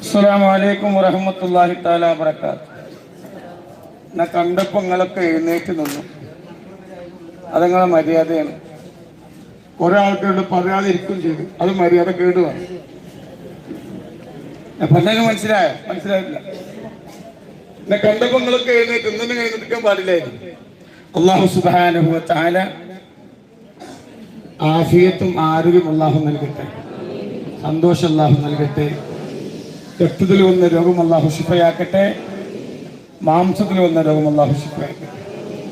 അസ്സലാമു അലൈക്കും വറഹ്മത്തുള്ളാഹി തആല വബറകാത്ത് എന്നെ കണ്ടപ്പോൾ നിങ്ങളൊക്കെ എഴുന്നേറ്റ് നിന്നു. അതങ്ങളെ മര്യാദയാണ്. ഒരാൾക്കുണ്ട് പറയാതിരിക്കും ചെയ്തു. അത് മര്യാദ കേടുവാണ് ഞാൻ പറഞ്ഞത് മനസ്സിലായോ? മനസ്സിലായില്ല എന്നെ കണ്ടപ്പോൾ നിങ്ങളൊക്കെ എഴുന്നേറ്റ് ഇന്നും എഴുന്നേൽക്കാൻ പാടില്ലായിരുന്നു. അള്ളാഹു സുബ്ഹാനഹു വ തആല ആഫിയത്തും ആരോഗ്യം അള്ളാഹു നൽകട്ടെ. സന്തോഷം അള്ളാഹു നൽകട്ടെ. രക്തത്തിൽ വന്ന രോഗം അല്ലാഹു ശിഫയാക്കട്ടെ. മാംസത്തിൽ വന്ന രോഗം അല്ലാഹു ശിഫയാക്കട്ടെ.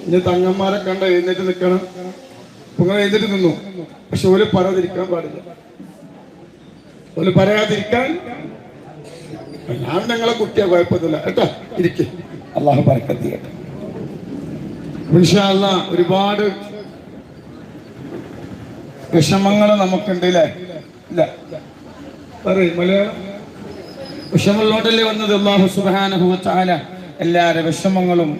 ഇനി തങ്ങന്മാരെ കണ്ട് എഴുന്നേറ്റ് നിൽക്കണം. നിങ്ങൾ എഴുന്നേറ്റ് നിന്നു. പക്ഷെ ഒരു പറയാതിരിക്കാൻ പാടില്ല. ഒരു പറയാതിരിക്കാൻ ഞാൻ ഞങ്ങളെ കുട്ടിയെ കുഴപ്പമൊന്നുമില്ല. കേട്ടോ? ഇരിക്കെ. അള്ളാഹു പറക്കത്ത് ചെയ്യട്ടെ. ഇൻഷാ അല്ലാ ഒരുപാട് വിഷമങ്ങൾ നമുക്കുണ്ട് അല്ലേ ഇല്ല. പറയും മലയാളം. വിഷമങ്ങളോടല്ലേ വന്നത്? അള്ളാഹു തആല എല്ലാവരുടെ വിഷമങ്ങളും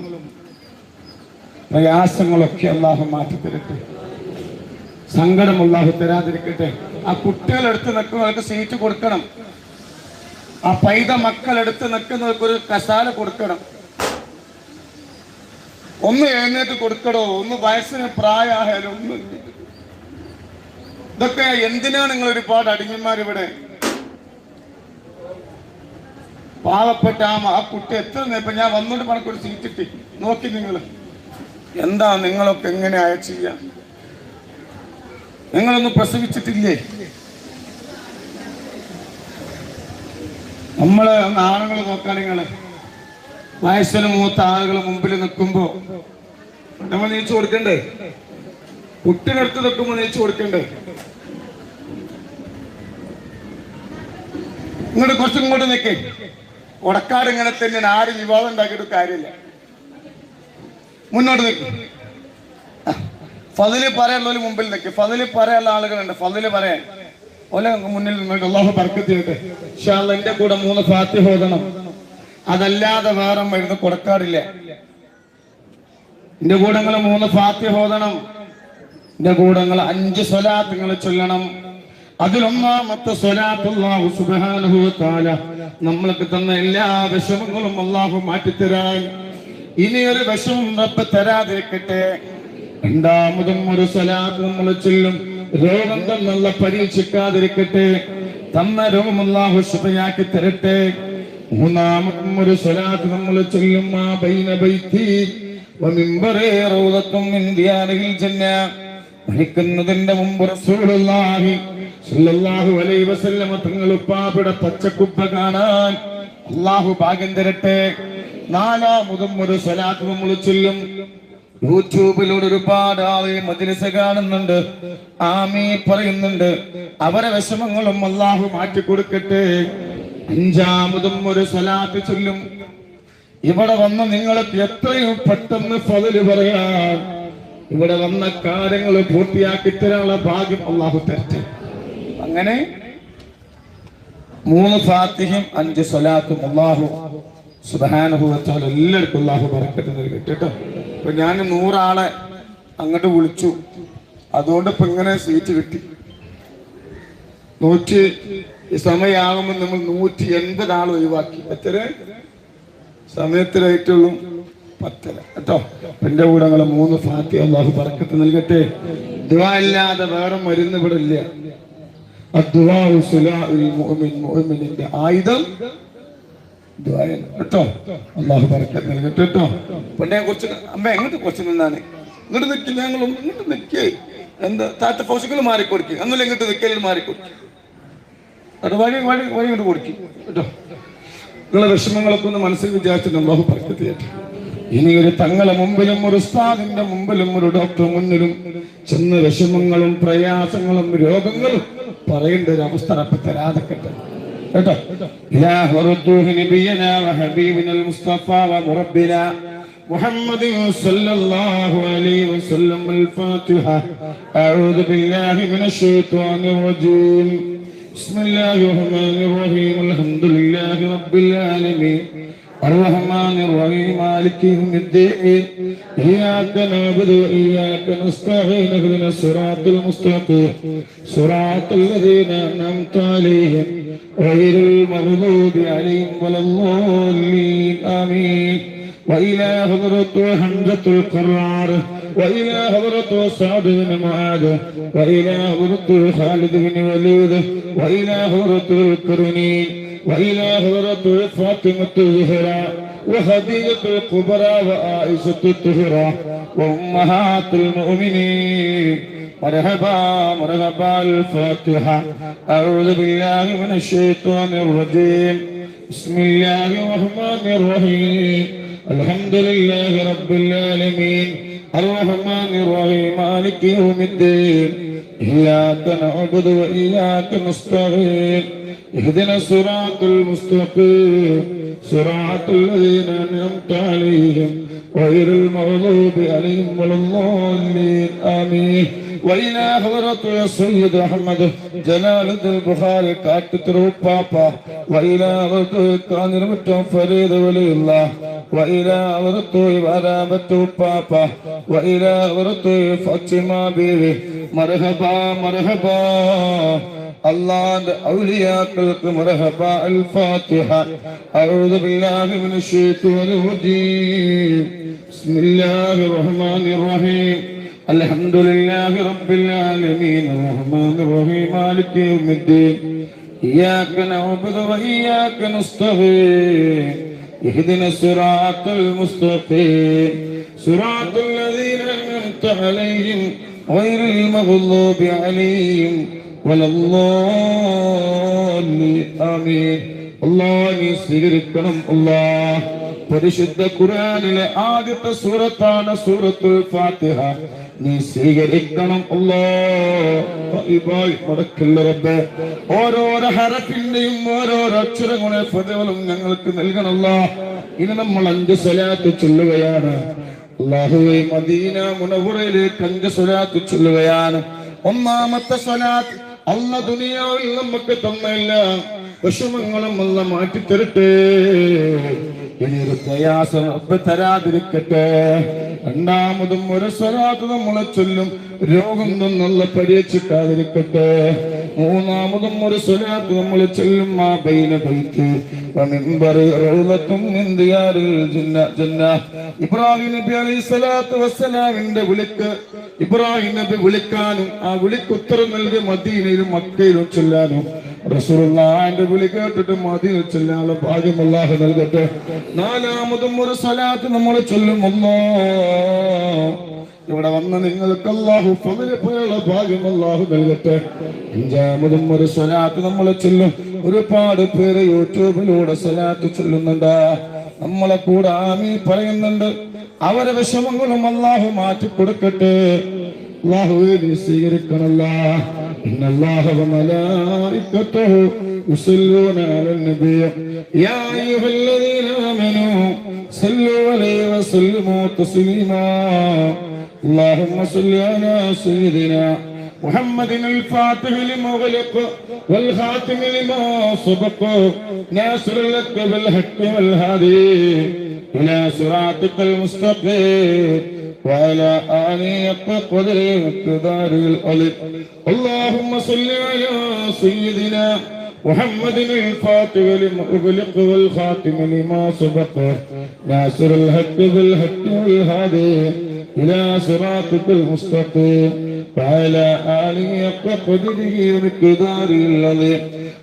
പ്രയാസങ്ങളൊക്കെ അള്ളാഹു മാറ്റി തരട്ടെ സങ്കടം അള്ളാഹു തരാതിരിക്കട്ടെ. ആ കുട്ടികളെടുത്ത് നിൽക്കുന്നവർക്ക് സീറ്റ് കൊടുക്കണം. ആ പൈത മക്കളെടുത്ത് നിൽക്കുന്നവർക്ക് ഒരു കസാല കൊടുക്കണം. ഒന്ന് എഴുന്നേറ്റ് കൊടുക്കണോ ഒന്ന് വയസ്സിന് പ്രായമായാലും ഒന്ന്. ഇതൊക്കെ എന്തിനാണ് നിങ്ങൾ ഒരുപാട് അടിഞ്ഞന്മാർ ഇവിടെ പാവപ്പെട്ട ആ ആ കുട്ടി എത്ര ഇപ്പൊ ഞാൻ വന്നോണ്ട് പണക്കൊരു സീറ്റ് കിട്ടി നോക്കി നിങ്ങൾ എന്താ നിങ്ങളൊക്കെ എങ്ങനെ അയച്ചില്ല നിങ്ങളൊന്നും പ്രസവിച്ചിട്ടില്ലേ? നമ്മൾ ആണുങ്ങൾ നോക്കാൻ നിങ്ങൾ വയസ്സിന് മൂത്ത ആളുകൾ മുമ്പിൽ നിൽക്കുമ്പോ നമ്മൾ നീച്ചു കൊടുക്കണ്ടേ? കുട്ടിനടുത്ത് നിൽക്കുമ്പോ നീച്ചു കൊടുക്കണ്ടേ? ഇങ്ങോട്ട് കുറച്ചും ഇങ്ങോട്ട് നിൽക്കേ ഉടക്കാട് ഇങ്ങനെ ആരും വിവാദം ഉണ്ടാക്കിയിട്ട് കാര്യമില്ല. മുന്നോട്ട് നിൽക്കും. ഫതിൽ പറയാനുള്ളവർ മുമ്പിൽ നിൽക്കും. ഫതിൽ പറയാനുള്ള ആളുകളുണ്ട്. ഫതിൽ പറയാൻ. ഓലെ മുന്നിൽ നിന്നിട്ട് അള്ളാഹു അല്ലാ എന്റെ കൂടെ മൂന്ന് ഫാത്തി ഓതണം. അതല്ലാതെ വേറെ മരുന്ന് കൊടുക്കാറില്ല. എന്റെ കൂടെ നിങ്ങൾ മൂന്ന് ഫാത്തി ഓതണം. എന്റെ കൂടെ നിങ്ങൾ അഞ്ച് സ്വലാത്ത് നിങ്ങൾ ചൊല്ലണം. അതിലൊന്നാമത്തെ സ്വലാത്ത് അല്ലാഹു സുബ്ഹാനഹു വ തആല നമ്മൾക്ക് തന്ന എല്ലാ വിഷമങ്ങളും അള്ളാഹു മാറ്റിത്തരാൻ. ഇനി ഒരു വിഷമം റബ്ബ് തരാതിരിക്കട്ടെ. രണ്ടാമതും ഒരു സ്വലാത്ത് നമ്മൾ ചെല്ലും. രോഗം തന്നുള്ള പരീക്ഷിക്കാതിരിക്കട്ടെ. തന്ന രോഗം അള്ളാഹു ശുഭയാക്കി തരട്ടെ. മൂന്നാമതും ഒരു സ്വലാത്ത് നമ്മൾ ചെല്ലും. ആ ബൈന ബൈത്തി വമിമ്പറേ റൗദത്തും ഇന്ത്യാനയിൽ ചെന്നാ മരിക്കുന്നതിന്റെ മുമ്പ് റസൂലുള്ളാഹി സ്വല്ലല്ലാഹു അലൈഹി വസല്ലമ തങ്ങൾ ഉപ്പാപ്പിടെ പച്ചക്കുപ്പ കാണാൻ അള്ളാഹു ഭാഗ്യം തരട്ടെ. നാലാമതും ഒരു സ്വലാത്ത് നമ്മൾ ചൊല്ലും. യൂട്യൂബിലൂടെ ഒരുപാട് ആളുകൾ മദ്രസ കാണുന്നുണ്ട്. ആമീ പറയുന്നുണ്ട് അവരെ വിഷമങ്ങളും അള്ളാഹു മാറ്റി കൊടുക്കട്ടെ. അഞ്ചാമതും ഒരു സ്വലാത്ത് ചൊല്ലും. ഇവിടെ വന്ന് നിങ്ങൾക്ക് എത്രയും പെട്ടെന്ന് ഫതിൽ പറയാൻ ഇവിടെ വന്ന കാര്യങ്ങൾ പൂർത്തിയാക്കി തരാനുള്ള ഭാഗ്യം അള്ളാഹു തരട്ടെ. അങ്ങനെ മൂന്ന് ഫാത്തിഹയും അഞ്ച് സ്വലാത്തും അള്ളാഹു സുബാനുഭവ വെച്ചാൽ എല്ലാവർക്കും അള്ളാഹു പറക്കട്ട് നൽകട്ടെ കേട്ടോ. ഇപ്പൊ ഞാൻ നൂറാളെ അങ്ങോട്ട് വിളിച്ചു. അതുകൊണ്ട് ഇപ്പൊ ഇങ്ങനെ സീറ്റ് കിട്ടി. നൂറ്റി സമയമാകുമ്പോൾ നമ്മൾ നൂറ്റി എൺപത് ആൾ ഒഴിവാക്കി. എത്ര സമയത്തിലായിട്ടുള്ളൂ. പത്തര കേട്ടോ? എന്റെ കൂടെ നിങ്ങളെ മൂന്ന് ഫാത്തി അള്ളാഹു പറക്കത്ത് നൽകട്ടെ. ദുആ ഇല്ലാതെ വേറെ മരുന്ന് ഇവിടെ ഇല്ല. മുഅ്മിനിന്റെ ആയുധം കേട്ടോ? നൽകട്ടെ കേട്ടോ. അമ്മ എങ്ങോട്ട് ഇങ്ങോട്ട് ഞങ്ങൾ ഇങ്ങോട്ട് കേട്ടോ? വിഷമങ്ങളൊക്കെ ഒന്ന് മനസ്സിൽ വിചാരിച്ചിട്ടുണ്ട് അള്ളാഹു ഇനി ഒരു തങ്ങളെ മുമ്പിലും ഒരു ഉസ്താദിന്റെ മുമ്പിലും ഒരു ഡോക്ടർ മുന്നിലും ചെന്ന് വിഷമങ്ങളും പ്രയാസങ്ങളും രോഗങ്ങളും പറയേണ്ട ഒരു അവസ്ഥ റബ്ബ് തരാതെക്കട്ടെ കേട്ടോ ഇലാഹു റദ്ദൂഹു നബിയനാ വഹബീബിന മുസ്തഫ വമുറബ്ബിന محمد صلى الله عليه وسلم الفاتحة أعوذ بالله من الشيطان الرجيم بسم الله الرحمن الرحيم الحمد لله رب العالمين الرحمن الرحيم مالك يوم الدين إياك نعبد وإياك نستعين اهدنا الصراط المستقيم صراط الذين أنعمت عليهم غير المغضوب عليهم ولا الضالين آمين وإلى حضرة حمزة القرار وإلى حضرة سعد بن معاذ وإلى حضرة خالد بن وليد وإلى حضرة الكرنين وإلى حضرة فاطمة الزهراء وخديجة الكبرى وعائشة الطهرى وأمهات المؤمنين. مرحبا مرحبا الفاتحة. أعوذ بالله من الشيطان الرجيم. بسم الله الرحمن الرحيم. الحمد لله رب العالمين. الرحمن الرحيم مالك يوم الدين. إياك نعبد وإياك نستعين اهدنا الصراط المستقيم. صراط الذين أنعمت عليهم غير المغضوب عليهم ولا الضالين. آمين. وإلى حضرة يا سيد أحمد جلالة البخاري كاتترو بابا. وإلى حضرة كان المتوفى فريد ولي الله. وإلى حضرة إبادة بابا وإلى حضرة فاطمة بيبي مرحبا مرحبا അള്ളാന്റെ ഔലിയാക്കൾക്ക് മർഹബ അൽ ഫാത്തിഹ അഊദു ബില്ലാഹി മിനശ് ശൈത്വാനിർ റജീം ബിസ്മില്ലാഹിർ റഹ്മാനിർ റഹീം الحمد لله رب العالمين الرحمن الرحيم مالك يوم الدين إياك نعبد وإياك نستعين اهدنا الصراط المستقيم صراط الذين أنعمت عليهم غير المغضوب عليهم ولا الضالين آمين الله നീ സ്വീകരിക്കണം അല്ലാഹ് പരിശുദ്ധ ഖുർആനിലെ ആദ്യത്തെ സൂറത്താണ് സൂറത്തുൽ ഫാത്തിഹ നീ സ്വീകരിക്കണം റബ്ബേ. ഓരോരോ ഹരപ്പിന്റെയും ഓരോരോ അക്ഷരങ്ങളെ പ്രതിഫലം ഞങ്ങൾക്ക് നൽകണമല്ല ഇനി നമ്മൾ അഞ്ച് സ്വലാത്ത് ചൊല്ലുകയാണ്. അള്ളാഹുവെ മദീന മുനവുറയിലേക്ക് അഞ്ച് സ്വലാത്ത് ചൊല്ലുകയാണ്. ഒന്നാമത്തെ സ്വലാത്ത് അല്ല ദുനിയാവിൽ നമുക്ക് തന്നല്ല. വിഷമങ്ങളും അല്ല മാറ്റിത്തരട്ടെ. ഇനിയൊരു പ്രയാസം തരാതിരിക്കട്ടെ. രണ്ടാമതും ഒരു സ്വലാത്ത് നമ്മളെ ചൊല്ലും. രോഗം നിന്നുള്ള പരീക്ഷിക്കാതിരിക്കട്ടെ മൂന്നാമതും ഒരു സ്വലാത്ത് നമ്മൾ ആ ബൈന പൈക്ക് ഇബ്രാഹിം നബി ഇബ്രാഹിം നബി വിളിക്കാനും ആ വിളിക്കുത്തരം നൽകി മദീനയിലും മക്കയിലും ചെല്ലാനും റസൂലുള്ളാഹിന്റെ വിളി കേട്ടിട്ട് മതി ചെല്ലാനുള്ള ഭാഗ്യം അല്ലാഹു നൽകട്ടെ. നാലാമതും ഒരു സ്വലാത്ത് നമ്മൾ ചൊല്ലും അല്ലാഹ് ഇവിടെ വന്ന നിങ്ങൾക്ക് അള്ളാഹു പോലുള്ള ഭാഗ്യം അള്ളാഹു നൽകട്ടെ. അഞ്ചാമതും ഒരു സ്വലാത്ത് നമ്മൾ ചൊല്ലും. ഒരുപാട് പേര് യൂട്യൂബിലൂടെ സ്വലാത്ത് ചൊല്ലുന്നുണ്ട്. നമ്മളെ കൂടെ ആമി പറയുന്നുണ്ട്. അവരെ വിഷമങ്ങളും അള്ളാഹു മാറ്റി കൊടുക്കട്ടെ അള്ളാഹുവെ നീ സ്വീകരിക്കണല്ല إن الله وملائكته يصلون على النبي يا أيها الذين آمنوا صلوا عليه وسلموا تسليما اللهم صل على سيدنا محمد الفاتح لما غلق والخاتم لما سبق ناصر لك بالحق والهادي إلى صراطك المستقيم وعلى آله قدر مقدار الألف اللهم صل على سيدنا محمد الفاتح لما أغلق والخاتم لما سبق ناصر الحق بالحق والهادي إلى صراطك المستقيم وعلى آله قدره ومقداره العظيم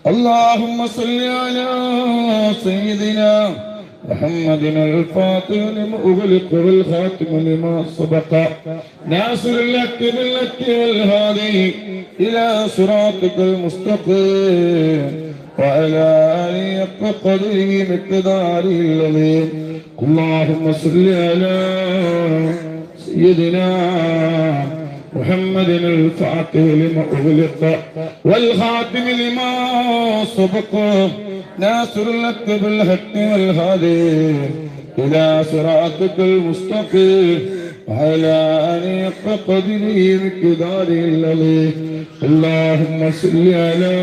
اللهم صل على سيدنا محمد الفاتح لما أغلق والخاتم لما سبق. ناصر لك باللك والهادي إلى صراطك المستقيم وعلى آله قدره مقداره العظيم اللهم صل على سيدنا محمد الفاتح لما أغلق والخاتم لما سبق ناصر لك بالحق والهادي إلى صراطك المستقيم وعلى آله قدره مقداره الذي اللهم صل على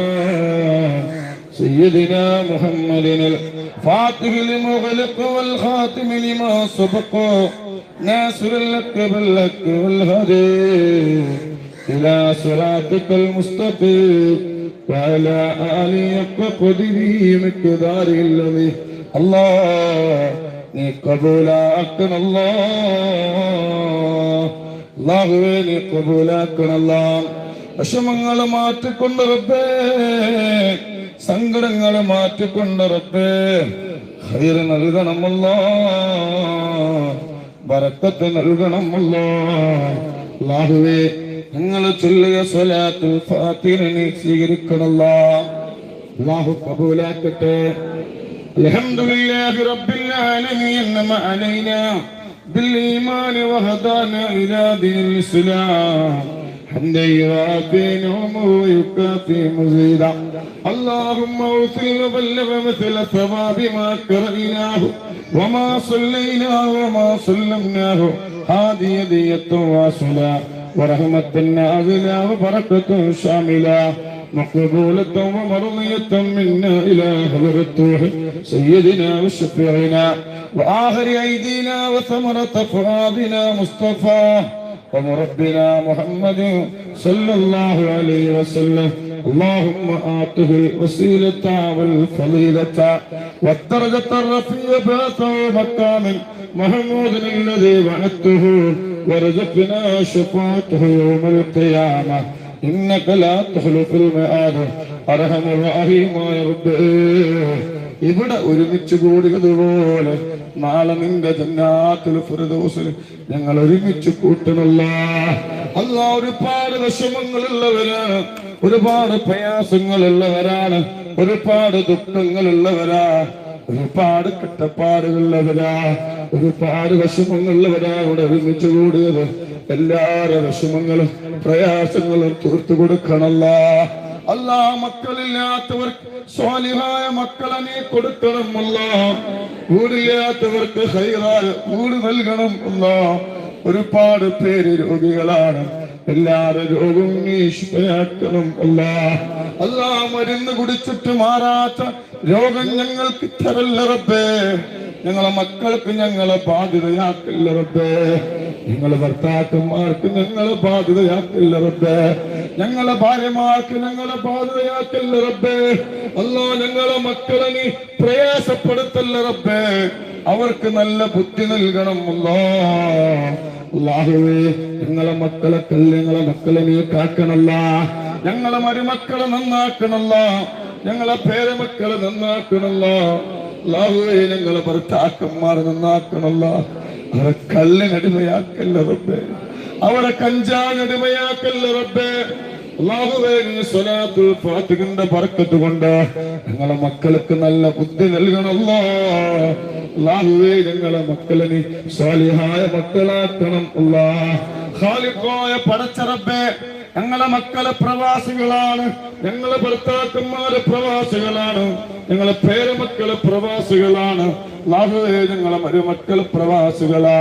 سيدنا محمد الفاتح لمغلق والخاتم لما سبق ناصر لك باللك والهدي إلى صراطك المستقيم وعلى آله قدره مقدار الذي الله നീ കബൂലാക്കണല്ലോ അള്ളാഹുവേ നീ കബൂലാക്കണല്ല വിഷമങ്ങൾ മാറ്റിക്കൊണ്ട് റബ്ബേ സങ്കടങ്ങൾ മാറ്റിക്കൊണ്ട് റബ്ബേ ഹൈർ നൽകണമല്ലോ ബറക്കത്ത് നൽകണമല്ലോ അള്ളാഹുവേ ഞങ്ങൾ ചൊല്ലിയ സ്വലാത്തുൽ ഫാത്തിഹ നീ സ്വീകരിക്കണല്ലോ അള്ളാഹു കബൂലാക്കട്ടെ الحمد لله رب العالمين ما علينا بالإيمان وهدانا إلى دين الإسلام نعمه ويكافي مزيدا اللهم أوصل وبلغ مثل ثواب ما قرأناه وما صليناه وما سلمناه. هذه يدية واصلة ورحمة نازلة وبركة شاملة. مقبولة ومرضية منا إلى حضرته سيدنا وشفيعنا. وآخر أيدينا وثمرة فؤادنا مصطفى. ومربنا محمد صلى الله عليه وسلم اللهم آته الوسيلة والفضيلة والدرجة الرفيعة مقام محمود الذي وعدته ورزقنا شفاعته يوم القيامة إنك لا تخلف الميعاد أرحم الراحمين يا رب ഇവിടെ ഒരുമിച്ച് കൂടിയതുപോലെ നാളെ നിന്റെ ജന്നാത്തിൽ ഫിർദൗസിൽ ഞങ്ങൾ ഒരുമിച്ച് കൂട്ടണല്ല അല്ല ഒരുപാട് വിഷമങ്ങളുള്ളവരാണ് ഒരുപാട് പ്രയാസങ്ങളുള്ളവരാണ് ഒരുപാട് ദുഃഖങ്ങളുള്ളവരാ ഒരുപാട് കട്ടപ്പാടുകളുള്ളവരാ ഒരുപാട് വിഷമങ്ങളുള്ളവരാ ഇവിടെ ഒരുമിച്ച് കൂടിയത് എല്ലാവരുടെ വിഷമങ്ങളും പ്രയാസങ്ങളും തീർത്തു കൊടുക്കണല്ല അല്ലാ മക്കളില്ലാത്തവർക്ക് സ്വാലിഹായ മക്കളെ നീ അല്ലാ വീടില്ലാത്തവർക്ക് ഹൈറായ വീട് നൽകണം അല്ല ഒരുപാട് പേര് രോഗികളാണ്. എല്ലാവരും രോഗവും നീ ശിവയാക്കണം അല്ല മരുന്ന് കുടിച്ചിട്ട് മാറാത്ത രോഗം ഞങ്ങൾക്ക് ഇത്തരല്ലേ ഞങ്ങളെ മക്കൾക്ക് ഞങ്ങളെ ബാധ്യതയാക്കില്ല റബ്ബേ. ഞങ്ങളെ ഭർത്താക്കന്മാർക്ക് ഞങ്ങളെ ബാധ്യതയാക്കില്ല റബ്ബേ. ഞങ്ങളെ ഭാര്യമാർക്ക് ഞങ്ങളെ ബാധ്യതയാക്കില്ല റബ്ബേ. അല്ലോ ഞങ്ങളെ മക്കളെ നീ റബ്ബേ. അവർക്ക് നല്ല ബുദ്ധി നൽകണം അല്ലോ അല്ലാഹുവേ ഞങ്ങളെ മക്കളെ ഞങ്ങളെ മക്കളെ നീ കാക്കണല്ല. ഞങ്ങളെ മരുമക്കളെ നന്നാക്കണല്ല. ഞങ്ങളെ പേരമക്കളെ നന്നാക്കണല്ല. അല്ലാഹുവേ ഞങ്ങളെ ഭർത്താക്കന്മാരെ നന്നാക്കണല്ല. അവരെ കല്ലിനടിമയാക്കല്ല റബ്ബേ. അവരെ കഞ്ചാനടിമയാക്കല്ല റബ്ബേ. കൊണ്ട് ഞങ്ങളെ മക്കൾക്ക് നല്ല ബുദ്ധി നൽകണല്ലോ ലാഹുവേ ഞങ്ങളെ മക്കളെ നീ സാലിഹായ മക്കളാക്കണം അല്ലാ ഖാലിഖായ ഞങ്ങളെ മക്കളെ പ്രവാസികളാണ്. ഞങ്ങളെ ഭർത്താക്കന്മാരെ പ്രവാസികളാണ്. ഞങ്ങളെ പേരമക്കളെ പ്രവാസികളാണ്. അല്ലാഹുവേ ഞങ്ങളെ മരുമക്കളെ പ്രവാസികളാ.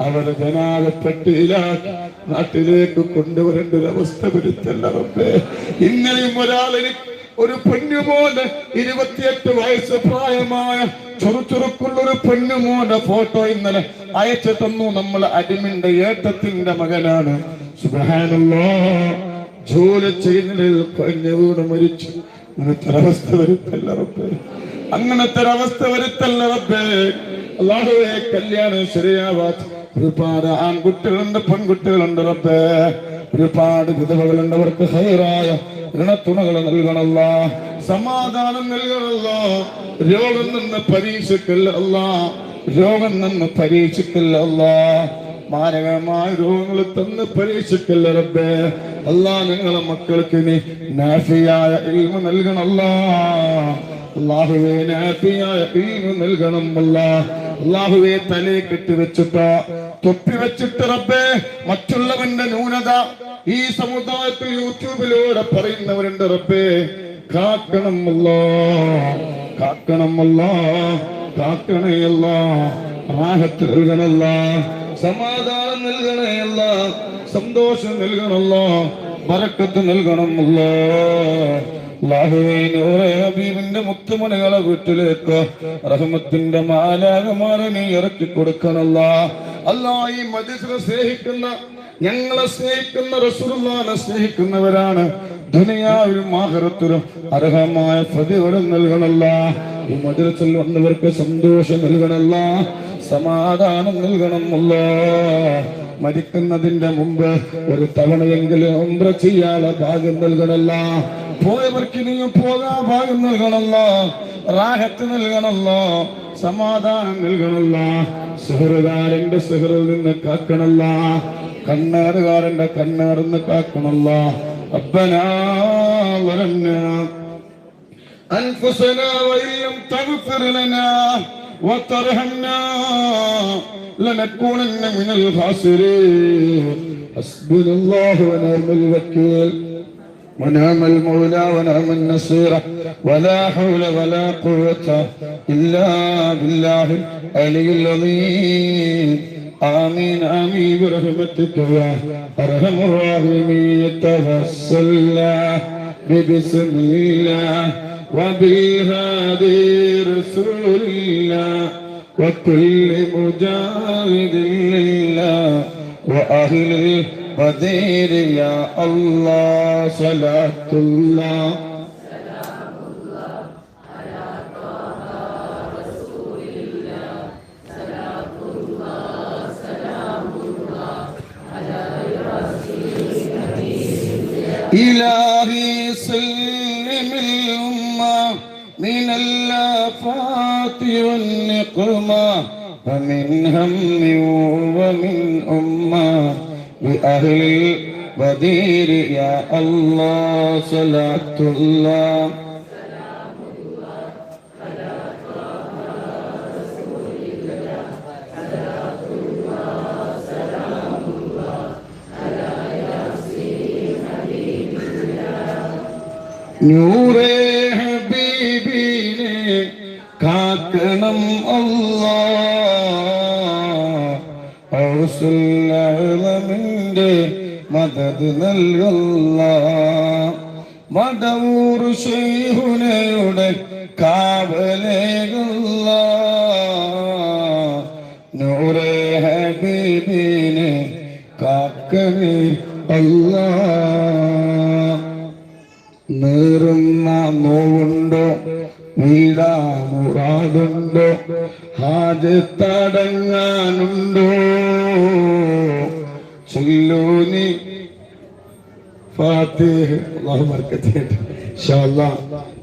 അവരെ ജനാകപ്പെട്ടിയിലാക്കി നാട്ടിലേക്ക് കൊണ്ടുവരേണ്ട ഒരു അവസ്ഥ വരുത്തല്ല ഇന്നലെയും ഒരാളിന് ഒരു പൊന്നുമോന് ഇരുപത്തിയെട്ട് വയസ്സ് പ്രായമായ ചുറുചുറുക്കുള്ള ഒരു പെണ്ണുമോന്റെ ഫോട്ടോ ഇന്നലെ അയച്ചു തന്നു. നമ്മൾ അടിമിന്റെ ഏട്ടത്തിന്റെ മകനാണ്. ജോലി ചെയ്യുന്നതിൽ കഴിഞ്ഞ വീട് മരിച്ചു. അങ്ങനത്തെ ഒരവസ്ഥ വരുത്തല്ല റബ്ബേ. അങ്ങനത്തെ ഒരവസ്ഥ വരുത്തല്ല റബ്ബേ. അള്ളാഹുവെ കല്യാണം ശരിയാവാത്ത ഒരുപാട് ആൺകുട്ടികളുണ്ട് പെൺകുട്ടികളുണ്ട് റബ്ബേ. ഒരുപാട് വിധവകളുണ്ട്. അവർക്ക് ഹൈറായ ഋണത്തുണകൾ നൽകണല്ല. സമാധാനം നൽകണല്ല. രോഗം നിന്ന് പരീക്ഷിക്കല്ല രോഗം നിന്ന് പരീക്ഷിക്കല്ല മാരകമായ രോഗങ്ങൾ തന്ന് പരീക്ഷിക്കല്ല റബ്ബേ. അല്ലാ നിങ്ങളെ മക്കൾക്ക് നീ നാഫിയായ ഇൽമ നൽകണല്ല അള്ളാഹുവേ നാഫിയായ ഇൽമ നൽകണം അല്ല അള്ളാഹുവെ തലയെ കെട്ടി വെച്ചിട്ട് തൊപ്പി വെച്ചിട്ട് റബ്ബേ മറ്റുള്ളവന്റെ ന്യൂനത ഈ സമുദായത്തിൽ യൂട്യൂബിലൂടെ പറയുന്നവരുണ്ട് റബ്ബേ. കാക്കണമല്ല കാക്കണമല്ല കാക്കണയല്ല ആഹത്ത് നൽകണല്ല സമാധാനം നൽകണയല്ല സന്തോഷം നൽകണല്ലോ ബറക്കത്ത് നൽകണമല്ലോ. ഹബീബിന്റെ മുത്തുമണികളെ വീട്ടിലേക്ക്. റഹ്മത്തിന്റെ മാലാകമാരെ നീ ഇറക്കി കൊടുക്കണല്ല അല്ല ഈ മജിസിനെ സ്നേഹിക്കുന്ന ഞങ്ങളെ സ്നേഹിക്കുന്ന റസൂലുള്ളാഹിനെ സ്നേഹിക്കുന്നവരാണ് ദുനിയാവിലും ആഖിറത്തിലും അർഹമായ പ്രതിഫലം നൽകണല്ല ഈ മജിലിസിൽ വന്നവർക്ക് സന്തോഷം നൽകണല്ല സമാധാനം നൽകണമല്ലോ മരിക്കുന്നതിന്റെ മുമ്പ് ഒരു തവണയെങ്കിലും ഉംറ ചെയ്യാനുള്ള ഭാഗ്യം നൽകണല്ല പോയവർക്ക് ഇനിയും പോകാൻ ഭാഗ്യം നൽകണല്ല റാഹത്ത് നൽകണല്ല സമാധാനം നൽകണല്ല സുഹൃകാരന്റെ സുഹൃൽ നിന്ന് കാക്കണല്ല കണ്ണേറുകാരന്റെ കണ്ണേറിന്ന് കാക്കണല്ല അപ്പനാ വരഞ്ഞ أنفسنا وإن لم تغفر لنا وترحمنا لنكونن من الخاسرين. حسبنا الله ونعم الوكيل. ونعم المولى ونعم النصير. ولا حول ولا قوة إلا بالله العلي العظيم. آمين آمين. برحمتك يا أرحم الراحمين. توسلنا ببسم الله. وبالهادي رسول الله وكل مجاهد لله وأهل البدير يا الله صلاة الله إلهي الأمة من الآفات والنقمة ومن هم ومن أمة. بأهل البدير يا الله صلاة الله. നൂറേ ഹബീബിനെ കാക്കണം അല്ലാ ഔസുല്ലമിന്റെ മദത് നൽകല്ല മടവൂർ ശൈഹുനയുടെ കാവലേകല്ല നൂറേ ഹബീബിനെ കാക്കണേ അല്ല നേറുന്ന നോവുണ്ടോ വീടാമുറാതുണ്ടോ ഹാജത്തടങ്ങാനുണ്ടോ? ചൊല്ലൂനി ഫാത്തിഹ്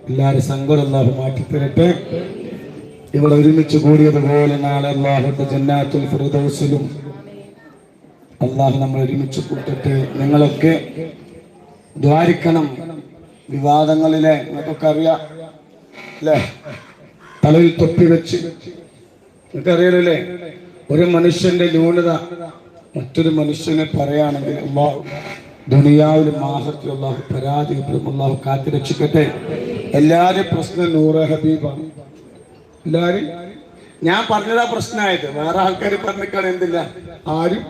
അല്ലാഹ് സങ്കടം അള്ളാഹു മാറ്റി തരട്ടെ. ഇവിടെ ഒരുമിച്ച് കൂടിയതുപോലെ നാളെ അള്ളാഹുന്റെ ജന്നാത്തുൽ ഫിർദൗസിലും അള്ളാഹു നമ്മൾ ഒരുമിച്ച് കൂട്ടട്ടെ. നിങ്ങളൊക്കെ ദ്വാരിക്കണം. വിവാദങ്ങളിലെ നിങ്ങൾക്കൊക്കെ അറിയാം. അല്ലേ തലയിൽ തൊപ്പി വെച്ച്. നിങ്ങൾക്കറിയാലല്ലേ ഒരു മനുഷ്യന്റെ ന്യൂനത മറ്റൊരു മനുഷ്യനെ പറയുകയാണെങ്കിൽ അള്ളാഹു ദുനിയാവിലും മാഹത്തിൽ അള്ളാഹു പരാജയപ്പെടും. അള്ളാഹു കാത്തിരക്ഷിക്കട്ടെ എല്ലാവരും പ്രശ്നം നൂറ് ഹബീബാണ്. എല്ലാരും? ഞാൻ പറഞ്ഞതാ പ്രശ്നമായത് വേറെ ആൾക്കാർ പറഞ്ഞിക്കാണ് എന്തില്ല? ആരും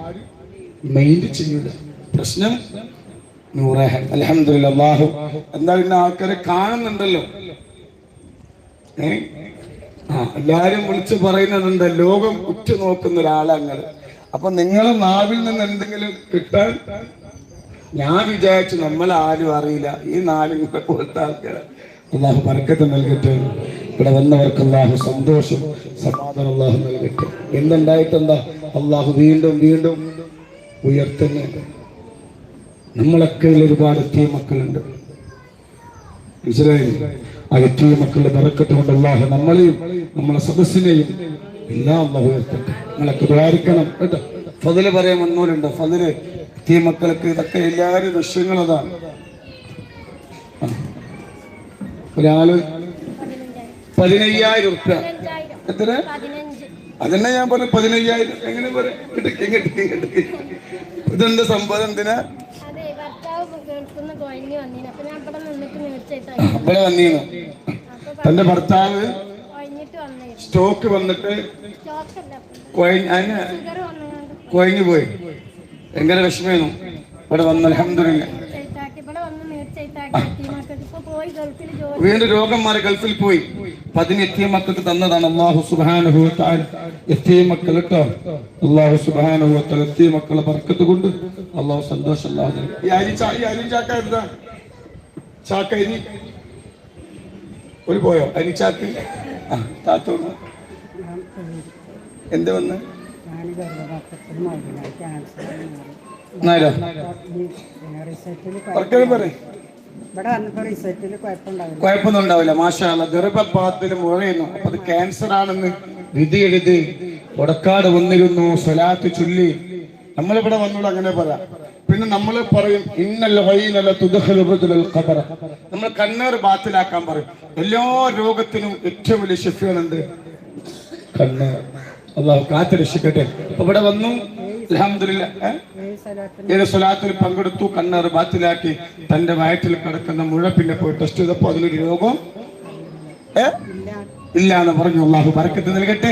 മെയിൻ ചെയ്യൂല. പ്രശ്നം നൂറെ അലഹമില്ല അള്ളാഹു. എന്താ പിന്നെ ആൾക്കാരെ കാണുന്നുണ്ടല്ലോ? എല്ലാരും വിളിച്ചു പറയുന്നതുണ്ട് ലോകം ഉറ്റുനോക്കുന്ന ഒരാളങ്ങൾ. അപ്പൊ നിങ്ങളെ നാവിൽ നിന്ന് എന്തെങ്കിലും കിട്ടാൻ? ഞാൻ വിചാരിച്ചു നമ്മൾ ആരും അറിയില്ല. ഈ നാടിനെ പോലത്തെ ആൾക്കാർ അള്ളാഹു പറക്കത്ത് നൽകട്ടെ. ഇവിടെ വന്നവർക്ക് അള്ളാഹു സന്തോഷം സമാധാനം അള്ളാഹു നൽകട്ടെ. എന്തുണ്ടായിട്ടെന്താ? അള്ളാഹു വീണ്ടും വീണ്ടും ഉയർത്തുന്നുണ്ട് നമ്മളൊക്കെ ഒരുപാട് എത്തിയ മക്കളുണ്ട് മനസ്സിലായില്ലേ? ആ എത്തിയ മക്കളുടെ ബറക്കത്ത് കൊണ്ട് അള്ളാഹു നമ്മളെയും നമ്മളെ സദസ്സിനെയും എല്ലാം അള്ളാഹു ഉയർത്തട്ടെ. നിങ്ങളൊക്കെ ദ്വാരിക്കണം കേട്ടോ. ഫതിൽ പറയാൻ വന്നോലുണ്ട് ഫതിൽ എത്തിയ മക്കൾക്ക് ഇതൊക്കെ എല്ലാവരും ലക്ഷ്യങ്ങൾ അതാണ് ഒരാൾ പതിനയ്യായിരം ഉറുപ്പ്യ. എത്ര? അതന്നെ ഞാൻ പറഞ്ഞു പതിനയ്യായിരം. എങ്ങനെ പറയാം? ഇതെന്താ സംഭവം? എന്തിനാ കുഴഞ്ഞു വന്നിന്. അപ്പൊ ഞാൻ ഇവിടെ ഇവിടെ വന്നിരുന്നു തന്റെ ഭർത്താവ് സ്റ്റോക്ക് വന്നിട്ട് കൊയഞ്ഞു പോയി. ഭയങ്കര വിഷമമായിരുന്നു ഇവിടെ വന്ന അലഹമില്ല വീണ്ടും രോഗം മാറി ഗൾഫിൽ പോയി. അപ്പൊ അതിന് എത്തിയ മക്കൾക്ക് തന്നതാണ് അള്ളാഹു സുബാനുഭവ എത്തിയ മക്കൾ കേട്ടോ. അള്ളാഹു സുബാനുഭവ എത്തിയ മക്കളെ പറക്കത്ത് കൊണ്ട് അള്ളാഹു സന്തോഷം അല്ലാഹു തരും. ഈ അരി ചാ- ഈ അരി ചാക്ക എന്താ ചാക്ക അരി ഒരു പോയോ? അരി ചാക്ക്? ആ താത്ത വന്നു. എന്ത് വന്ന്? കുഴപ്പമൊന്നും ഉണ്ടാവില്ല. മാഷാല്ല ഗർഭപാത്രത്തിൽ മുഴയുന്നു. അപ്പൊ അത് ക്യാൻസർ ആണെന്ന് വിധി എഴുതി കൊടക്കാട് വന്നിരുന്നു സ്വലാത്ത് ചൊല്ലി. നമ്മളിവിടെ വന്നോട് അങ്ങനെ പറയാം. പിന്നെ നമ്മൾ പറയും ഇന്നല്ല വൈനല്ല തുതഹലുബുൽ ഖബറ നമ്മൾ കണ്ണേർ ബാത്തിലാക്കാൻ പറയും. എല്ലാ രോഗത്തിനും ഏറ്റവും വലിയ ഷിഫിയാണെന്ത് കണ്ണേർ അള്ളാഹു കാത്തു രക്ഷിക്കട്ടെ. ഇവിടെ വന്നു. സ്വലാത്തിൽ പങ്കെടുത്തു. കണ്ണേർ ബാത്തിലാക്കി. തന്റെ വയറ്റിൽ കിടക്കുന്ന മുഴ പിന്നെ പോയി ടെസ്റ്റ് ചെയ്തപ്പോ അതിനൊരു രോഗം? ഇല്ല എന്ന് പറഞ്ഞു. അള്ളാഹു ബറക്കത്ത് നൽകട്ടെ.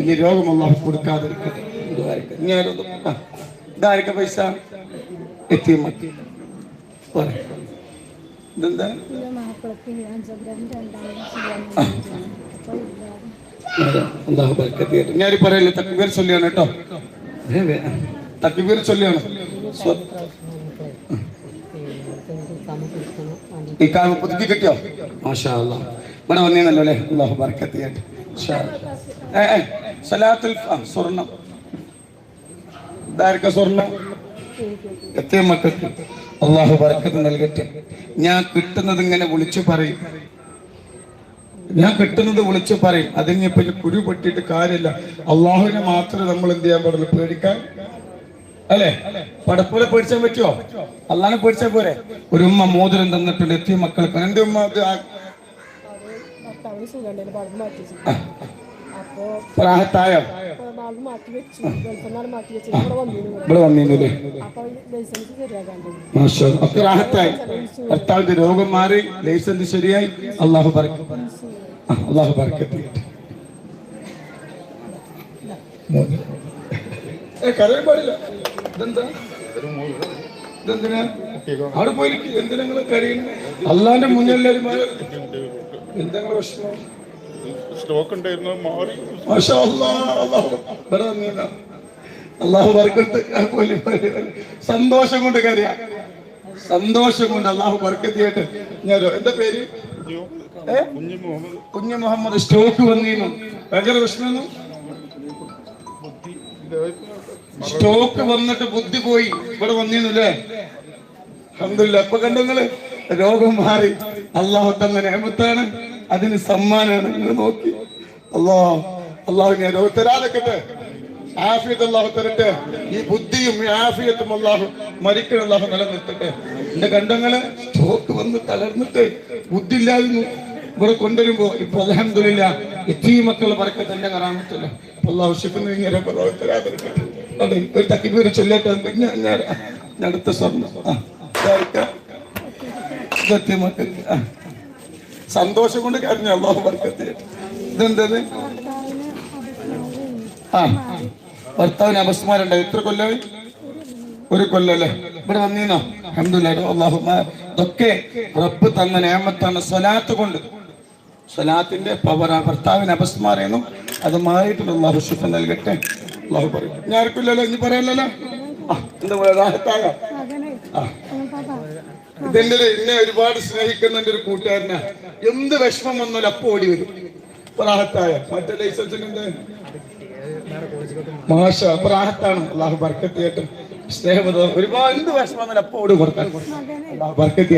ഇനി രോഗം അള്ളാഹു കൊടുക്കാതിരിക്കട്ടെ. ഇതായിരിക്കും പൈസ. എത്തി. ഇതെന്താ? അള്ളാഹു ബർക്കത്ത് ചെയ്യട്ടെ. ഞാൻ പറയല്ലേ തക്ബീർ ചൊല്ലിയാണ് കേട്ടോ. തക്ബീർ ചൊല്ലിയാണ്. ഈ കാമ പുതുക്കി കിട്ടിയോ? മാഷാ അല്ലാഹ് ഇവിടെ വന്നീന്നല്ലോ അല്ലേ? അള്ളാഹു ബർക്കത്ത് ചെയ്യട്ടെ സലാത്തുൽ സ്വർണം ഇതാർക്ക സ്വർണം എത്തിയ മക്കൾക്ക് അള്ളാഹു ബർക്കത്ത് നൽകട്ടെ. ഞാൻ കിട്ടുന്നത് ഇങ്ങനെ വിളിച്ചു പറയും. ഞാൻ കിട്ടുന്നത് വിളിച്ചു പറയും. അതിനിപ്പോ കുരു പൊട്ടിയിട്ട് കാര്യമില്ല. അള്ളാഹുവിനെ മാത്രമേ നമ്മൾ എന്ത് ചെയ്യാൻ പാടുള്ളൂ? പേടിക്കാൻ? അല്ലെ? പടപ്പുലെ പേടിച്ചാൻ പറ്റുമോ അള്ളാനെ പേടിച്ചാൽ പോരെ? ഒരു ഉമ്മ മോതിരം തന്നിട്ടുണ്ട്. എത്തിയ മക്കൾക്ക്. എന്റെ ഉമ്മ പ്രാഹത്തായോ? ഇവിടെ ഭർത്താവിന്റെ രോഗം മാറി ലൈസൻസ് ശരിയായി. അള്ളാഹു അള്ളാഹു കരയാൻ അള്ളാന്റെ മുന്നിൽ എന്താ സ്റ്റോക്ക് ഉണ്ടായിരുന്നു മാറി. അള്ളാഹു. സന്തോഷം കൊണ്ട് കരയാ. സന്തോഷം കൊണ്ട് അള്ളാഹു ബർക്കത്ത് ചെയ്യട്ടെ ഞാൻ എന്റെ പേര്? കുഞ്ഞു മുഹമ്മദ്. കുഞ്ഞു മുഹമ്മദ് സ്റ്റോക്ക് വന്നിരുന്നു. ഭയങ്കര പ്രശ്നം സ്റ്റോക്ക് വന്നിട്ട് ബുദ്ധി പോയി. ഇവിടെ വന്നിരുന്നു അല്ലേ? അഹമ്മദില്ല അപ്പൊ കണ്ടങ്ങൾ രോഗം മാറി. അള്ളാഹു തന്ന നേമത്താണ്. അതിന് സമ്മാനമാണ്. നിങ്ങൾ നോക്കി. അല്ലോ അള്ളാഹു ഞാൻ രോഗം തരാതെക്കട്ടെ ആഫിയത്ത് അള്ളാഹു തരട്ടെ. ഈ ബുദ്ധിയും ഈ ആഫിയത്തും അള്ളാഹു മരിക്കണ അള്ളാഹു നിലനിർത്തട്ടെ. എന്റെ കണ്ടങ്ങൾ തോക്ക് വന്ന് തളർന്നിട്ട് ബുദ്ധിയില്ലാതെ ഇവിടെ കൊണ്ടുവരുമ്പോ ഇപ്പൊ അലഹമില്ല എത്തി മക്കളെ പറക്കെ തന്നെ കറാമത്തില്ല അള്ളാഹു ഷിഫിന് ഇങ്ങനെ അതെ ഒരു തക്കിപ്പേര് ചൊല്ലേട്ടെ അടുത്ത സ്വർണം. ആ. ഇതെത്തിയ ആ. സന്തോഷം കൊണ്ട് കരഞ്ഞു അള്ളാഹു ബർക്കത്ത് ഇതെന്തത്? ആ ഭർത്താവിന് അപസ്മാരുണ്ടായി എത്ര കൊല്ലമായി ഒരു കൊല്ലല്ലേ ഇവിടെ വന്നീന്നോ അഹമ്മദില്ലാ അള്ളാഹു ഇതൊക്കെ റബ്ബ് തന്ന നേമത്താണ് സ്വലാത്ത് കൊണ്ട്. സ്വലാത്തിന്റെ പവർ ആ. ഭർത്താവിന് അപസ്മാരെന്നും. അത് മാറിയിട്ടുണ്ട്. അള്ളാഹു ഷിഫ നൽകട്ടെ. അള്ളാഹു പറയും ഞാൻ ആർക്കില്ലല്ലോ ഇനി പറയാനല്ലോ ആ, എന്താ പറയാ? ഇതെന്റെ ഒരു- എന്നെ ഒരുപാട് സ്നേഹിക്കുന്ന എന്റെ ഒരു കൂട്ടുകാരനാ. എന്ത് വിഷമം വന്നാലും അപ്പൊ ഓടി വരും. പ്രാഹത്തായ. മറ്റേ മാഷ പ്രാഹത്താണ്. അള്ളാഹു ബർക്കത്ത് ചെയ്യട്ടെ സ്നേഹമത ഒരുപാട് എന്ത് വിഷമം വന്നാലും അപ്പൊ ഓടി കൊടുക്കാൻ. അള്ളാഹു ബർക്കത്ത്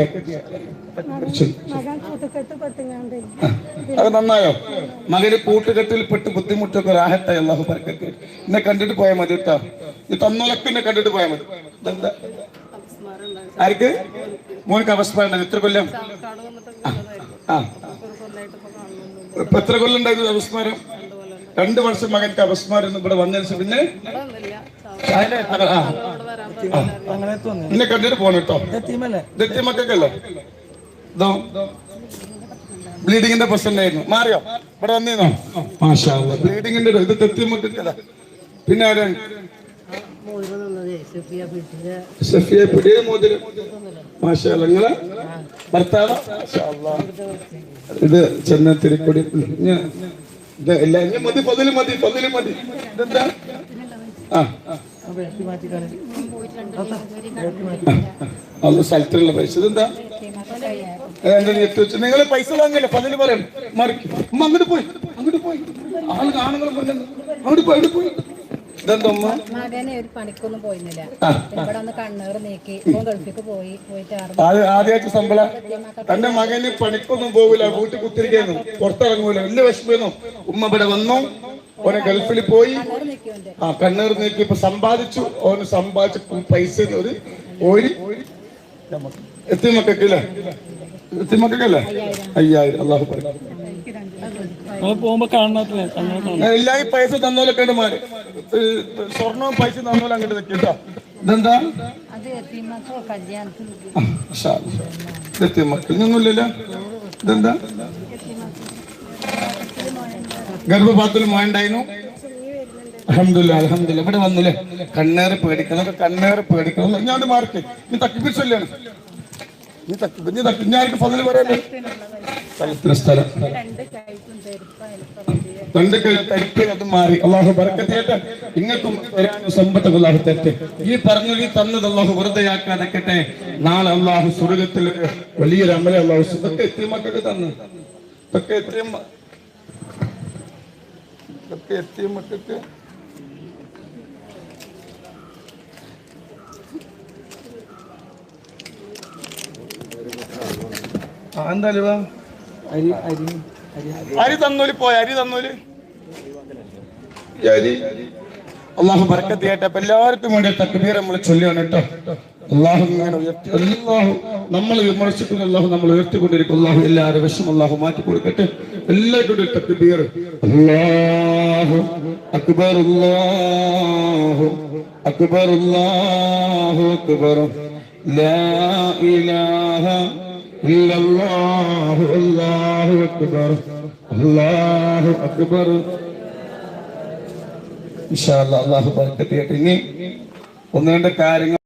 അത് നന്നായോ? മകന് കൂട്ടുകെട്ടിൽ പെട്ട് ബുദ്ധിമുട്ടൊക്കെ രാഹത്തായി അള്ളാഹു ബർക്കത്ത്. എന്നെ കണ്ടിട്ട് പോയാൽ മതി കേട്ടോ. ഈ തന്നോളൊക്കെ എന്നെ കണ്ടിട്ട് പോയാൽ മതി. ആർക്ക്? മോനക്ക് അവസ്ഥ എത്ര കൊല്ലം? ആ ഇപ്പൊ എത്ര കൊല്ലം ഉണ്ടായിരുന്നു അപസ്മാരം രണ്ടു വർഷം മകൻക്ക് അപസ്മാരം ഒന്നും ഇവിടെ വന്നതിന് ശേഷം പിന്നെ. എന്നെ കണ്ടിട്ട് പോണം കേട്ടോ. ഇതോ ബ്ലീഡിങ്ങിന്റെ പ്രശ്നം ആയിരുന്നു മാറിയോ? ഇവിടെ വന്നിരുന്നോ ബ്ലീഡിങ്ങിന്റെ ഇത് തെത്തി മക്കൾക്കല്ല. പിന്നെ ആരാ മോതിരം തന്നത് സുഫിയ പുതിയ മോതിരം. മാഷാ. നിങ്ങളെ? ഭർത്താവ്. ഇത് ചെന്നത്തിരിക്കൊടി ഞാൻ- ഇത് എല്ലാം ഇനി മതി പതിൽ മതി പതിൽ മതി. ഇതെന്താ? ആ. അത് സ്ഥലത്തിലുള്ള പൈസ. ഇതെന്താ? നിങ്ങൾ പൈസ വാങ്ങില്ല? പതിൽ പറയണം. മറിക്കും. അങ്ങോട്ട് പോയി അങ്ങോട്ട് പോയി. ആൾ കാണുങ്ങൾ അങ്ങോട്ട് പോയി അങ്ങോട്ട് പോയി. മകനെ ഒരു പണിക്കൊന്നും പോയിരുന്നില്ല. ആ, ഇവിടെ ഒന്ന് കണ്ണേറ് നീക്കി ഇപ്പൊ ഗൾഫിക്ക് പോയി പോയിട്ട് ആറ് അത് ആദ്യമായിട്ട് ശമ്പള. തന്റെ മകന് പണിക്കൊന്നും പോകില്ല വീട്ടിൽ കുത്തിരിക്കുന്നു പുറത്തിറങ്ങൂല വലിയ വിഷമേന്നു. ഉമ്മ ഇവിടെ വന്നു ഓനെ ഗൾഫിൽ പോയി. ആ കണ്ണേർ നീക്കി ഇപ്പൊ സമ്പാദിച്ചു. ഓന് സമ്പാദിച്ച പൈസ ഒരു ഒരു എത്തി മക്കല്ലേ അയ്യായിരം. അള്ളാഹു പറഞ്ഞു പോകുമ്പോ കാണാത്തില്ല അങ്ങനെ കാണാം എല്ലാ ഈ പൈസ തന്നോലൊക്കെ മാറി സ്വർണവും പൈസ തന്നോലും അങ്ങോട്ട് നിൽക്കട്ടോ ഇതെന്താ? മക്കളൊന്നുമില്ലല്ലോ ഇതെന്താ? ഗർഭപാത്രത്തിൽ മോണ്ടായിരുന്നു അലഹമില്ല അലഹമില്ല ഇവിടെ വന്നില്ലേ? കണ്ണേറ് പേടിക്കണം കണ്ണേറ് പേടിക്കണം ഞാൻ മാർക്ക്. നീ തക്കിപ്പിച്ചല്ലാണ് സ്ഥലത്തിന് സ്ഥലം. രണ്ട് തരിപ്പ് അത് മാറി. അള്ളാഹു ബർക്കത്തേറ്റ് ഇങ്ങൾക്കും വരാനും സമ്പത്ത് അള്ളാഹു തെറ്റ് ഈ പറഞ്ഞു ഈ തന്നത് അള്ളാഹു വെറുതെയാക്കാതെക്കട്ടെ നാളെ അള്ളാഹു സ്വർഗത്തിൽ വലിയൊരു അമല അള്ളാഹു ഇതൊക്കെ എത്തിയ മക്കൾക്ക് തന്നു. ഇതൊക്കെ എത്തിയ ഇതൊക്കെ എത്തിയ മക്കൾക്ക് എന്താ അലുവ? അരി തന്നൂൽ പോയ അരി തന്നൂൽ. അരി അള്ളാഹു ബർക്കത്ത് ചെയ്യട്ടെ അപ്പൊ എല്ലാവർക്കും വേണ്ടി തക്ബീർ നമ്മൾ ചൊല്ലിയാണ് കേട്ടോ. അള്ളാഹു ഇങ്ങനെ ഉയർത്തി അല്ലാഹു നമ്മൾ വിമർശിക്കുന്ന അള്ളാഹു നമ്മൾ ഉയർത്തിക്കൊണ്ടിരിക്കും. അള്ളാഹു എല്ലാവരും വിഷം അള്ളാഹു മാറ്റി കൊടുക്കട്ടെ. എല്ലാവരും കൂടി തക്ബീർ. അല്ലാഹു അക്ബർ അല്ലാഹു അക്ബർ അല്ലാഹു അക്ബർ. ലാ ഇലാഹ ഇല്ലല്ലാഹു അല്ലാഹു അക്ബർ. അല്ലാഹു അക്ബർ. ഇൻഷാ അല്ലാഹ് ബർക്കത്ത് ഇനി ഒന്ന് രണ്ട് കാര്യങ്ങൾ